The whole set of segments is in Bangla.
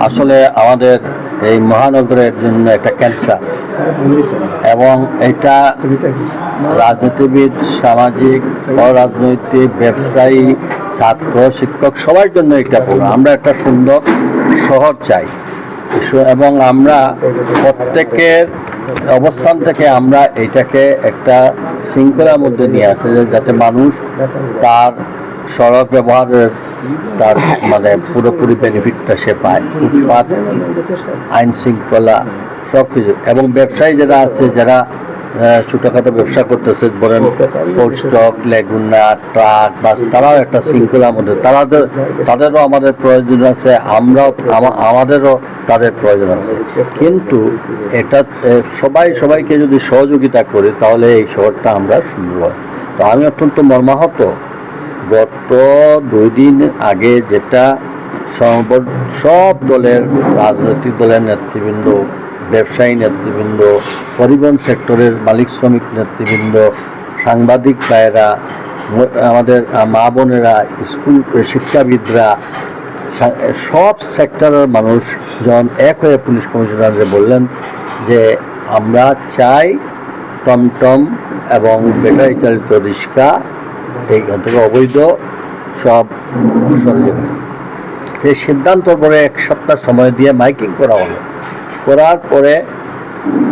আসলে আমাদের এই মহানগরের জন্য একটা ক্যান্সার। এবং এটা রাজনীতিবিদ, সামাজিক, অরাজনৈতিক, ব্যবসায়ী, ছাত্র, শিক্ষক, সবার জন্য প্রোগ্রাম আমরা একটা সুন্দর শহর চাই। এবং আমরা প্রত্যেকের অবস্থান থেকে আমরা এটাকে একটা শৃঙ্খলার মধ্যে নিয়ে আসে যাতে মানুষ তার সড়ক ব্যবহারের তার মানে পুরোপুরি বেনিফিটটা সে পায়। ফুটপাত আইন শৃঙ্খলা সব কিছু। এবং ব্যবসায়ী যারা আছে, যারা ছোটখাটো ব্যবসা করতেছে বলেন পোস্ট স্টক লেগুনা ট্রাক বাস তারাও একটা শৃঙ্খলার মধ্যে। তাদের তাদেরও আমাদের প্রয়োজন আছে, আমরাও আমাদেরও তাদের প্রয়োজন আছে। কিন্তু এটা সবাই, সবাইকে যদি সহযোগিতা করি, তাহলে এই শহরটা আমরা সুন্দর তো আমি অত্যন্ত মর্মাহত গত দুই দিন আগে যেটা সব- দলের রাজনৈতিক দলের নেতৃবৃন্দ, ব্যবসায়ী নেতৃবৃন্দ, পরিবহন সেক্টরের মালিক শ্রমিক নেতৃবৃন্দ, সাংবাদিক ভাইয়েরা আমাদের মা বোনেরা, স্কুল শিক্ষাবিদরা সব সেক্টরের মানুষ যখন এক হয়ে পুলিশ কমিশনারকে বললেন যে আমরা চাই টমটম এবং ব্যাটারি চালিত রিক্সা এইখান থেকে অবৈধ, সব নেবে। সেই সিদ্ধান্তর পরে এক সপ্তাহ সময় দিয়ে মাইকিং করা হলো। করার পরে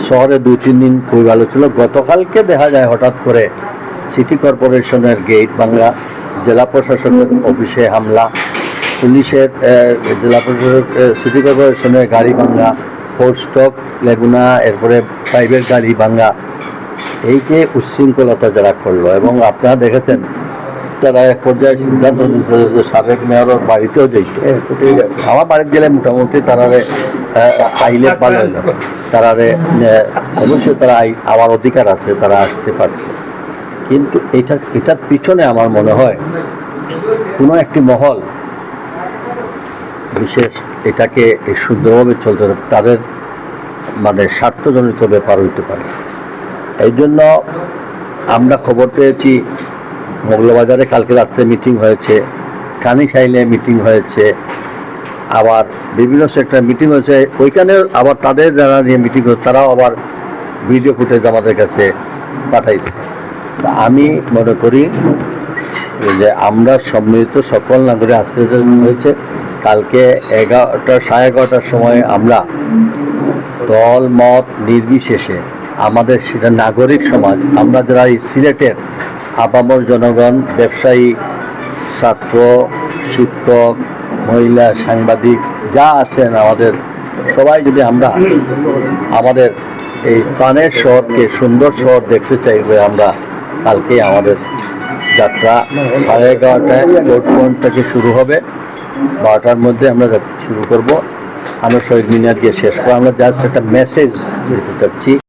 শহরে দুই, তিন দিন খুবই ভালো ছিল গতকালকে দেখা যায় হঠাৎ করে সিটি কর্পোরেশনের গেট ভাঙা, জেলা প্রশাসকের অফিসে হামলা, পুলিশের জেলা প্রশাসক সিটি কর্পোরেশনের গাড়ি ভাঙা, ফোর্ট স্টক, লেগুনা, এরপরে প্রাইভেট গাড়ি ভাঙা। এই যে উচ্ছৃঙ্খলতা যারা করল এবং আপনারা দেখেছেন তারা এক পর্যায়ে সিদ্ধান্ত নিয়েছে যে সাবেক মেয়রের বাড়িতেও যেত আমার বাড়িতে গেলে মোটামুটি তারারে আইলে ভালো হইল তারারে অবশ্যই তারা আমার অধিকার আছে তারা আসতে পারছে কিন্তু এটা এটার পিছনে আমার মনে হয় কোনো একটি মহল বিশেষ এটাকে শুদ্ধভাবে চলতে হবে তাদের মানে স্বার্থজনিত ব্যাপার হইতে পারে। এই জন্য আমরা খবর পেয়েছি মৌলবাজারে কালকে রাত্রে মিটিং হয়েছে কানিখাইলে মিটিং হয়েছে, আবার বিভিন্ন সেক্টরে মিটিং হয়েছে। ওইখানে আবার তাদের যারা নিয়ে মিটিং হচ্ছে, তারাও আবার ভিডিও ফুটেজ আমাদের কাছে পাঠাইছে। আমি মনে করি যে আমরা সম্মিলিত সকল নাগরিক আজকে হয়েছে। কালকে এগারোটা, সাড়ে এগারোটার সময় আমরা দল, মত, নির্বিশেষে আমাদের সেটা নাগরিক সমাজ, আমরা যারা এই সিলেটের আপামর জনগণ, ব্যবসায়ী, ছাত্র, শিক্ষক, মহিলা, সাংবাদিক, যা আছেন আমাদের, সবাই যদি আমরা আমাদের এই প্রাণের শহরকে সুন্দর শহর দেখতে চাইবে আমরা কালকে আমাদের যাত্রা সাড়ে এগারোটায় পয়েন্ট থেকে শুরু হবে। বারোটার মধ্যে আমরা শুরু করব। আমরা শহীদ মিনার গিয়ে শেষ করব। আমরা জাস্ট একটা মেসেজ দিতে চাচ্ছি।